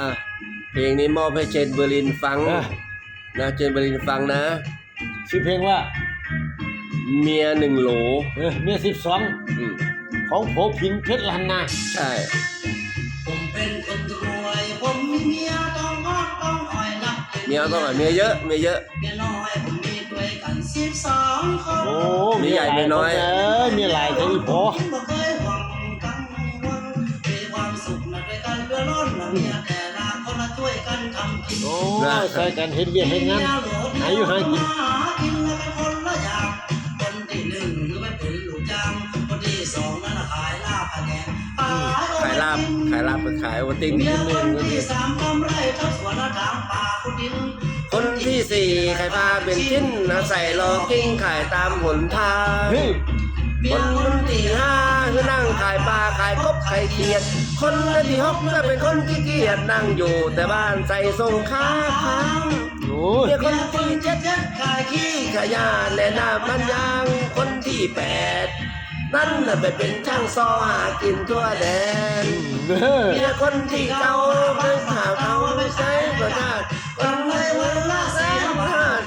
อะเพลงนี้มอบให้เจนเบอร์ลินฟังอะ นะเจนเบอร์ลินฟังนะ ชื่อเพลงว่าเมียหนึ่งโหลเออเมียสิบสองอืมของโผพินเพชรลันนาใช่ ผมเป็นคนรวย ผมมีเมียต้องงอกต้องอ่อยนับป็นเมียต้องอะเมียเยอะเมียเยอะ เมียน้อยผมมีด้วยกันสิบสองคนโอ้มีใหญ่มีน้อย เอ้ยมีหลายแต่อีพอผมบ่เคยหวังกังวลมีความสุขนะด้วยกันเพื่อล้นนะเมียแต่ ละคนละช่วยกันทำกินโอ้ใส่กันเฮ็ดเวียกเฮ็ดงานหาอยู่หากินหากินแล้วกันคนละอย่างคนที่หนึ่งคือไม่เป็นลูกจ้างคนที่สองนั่นน่ะขายลาบขายแกงขายขายลาบขายลาบไปขายโอตินเมียคนที่สามทำไร่ทำสวนและทางป่าขุดดินคนที่สี่ขายปลาเป็นชิ้นนะใส่รอกิ้งขายตามหนทางเฮ้ย คนที่ห้าคือนั่งขายปลาขายกบขายเขียด คนที่หกก็เป็นคนที่เกียจนั่งอยู่แต่บ้านใส่ส่งค้าค้างโอ้เรียกคนที่เจ็ดขายขี้ขายาและหน้ามันยางคนที่แปดนั่นน่ะไปเป็นช่างซอหากินทั่วแดนเออเมียคนที่เก่าไปหาเขาไปใช้ประทานคนในวันละแสนบาทอา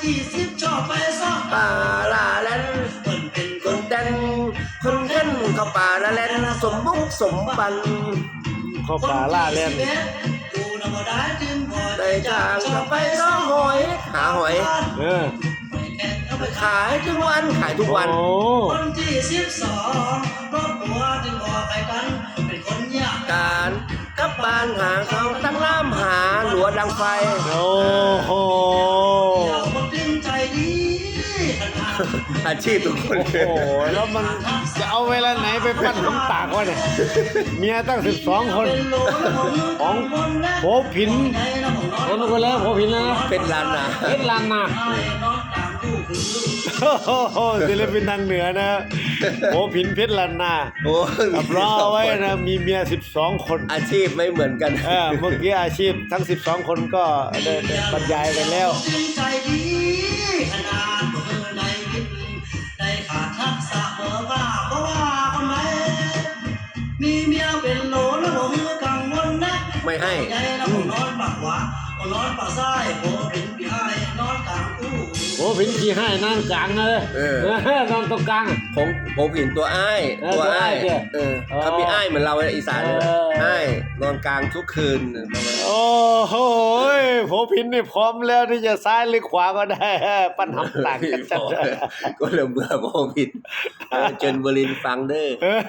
มียคนที่สิบชอบไปซอกป่าลาแลนเปิ่นเป็นคคนนแดนคนเล่นเข้าป่าละแลนสมบุกสมบันเข้าป่าล่าแล่นดูนะบ่ได้จึงบ่ได้จ้างเข้าไปร้องหอยหาหอยเออไปแข่งเอาไปขายขายทุกวันขายทุกวันโอ้คนที่สิบสองรถหัวจึงออกไปกันเป็นคนยากการกลับบ้านหาเขาตั้งล่ามหาหลัวดังไฟโอ้โห อาชีพทุกคนโอ้โหแล้วมันจะเอาเวลาไหนไปปั้นน้ำตากวะเนี่ยเมียตั้งสิบสองคน ของโผผินเห็นคนแล้วโผผินแล้วนะเป็นร้านนะเพชรลันนาใช่นอนตามตู้คือโอ้โหศิลปินทางเหนือนะโผผินเพชรลันนาโอ้ขับรอเอาไว้นะมีเมียสิบสองคน อาชีพไม่เหมือนกันเออเมื่อกี้อาชีพทั้ง 12 คนก็ได้ได้บรรยายไปแล้ว ลางอู้โอ้ผินขี่ให้นั่งกลางนะเลยเออนอนตรงกลางผมผมเห็นตัวอ้ายเออตัวอ้ายตัวอ้ายเนี่ยเอออ๋อเขามีอ้ายเหมือนเราในอีสานเลยเอออ้ายนอนกลางทุกคืนประมาณนั้นโอ้โหโผผินนี่พร้อมแล้วที่จะซ้ายหรือขวาก็ได้ ปัญหาต่างกันจัดก็เลยเบื่อโมผิดเออเจนเบอร์ลินฟังเด้อเออ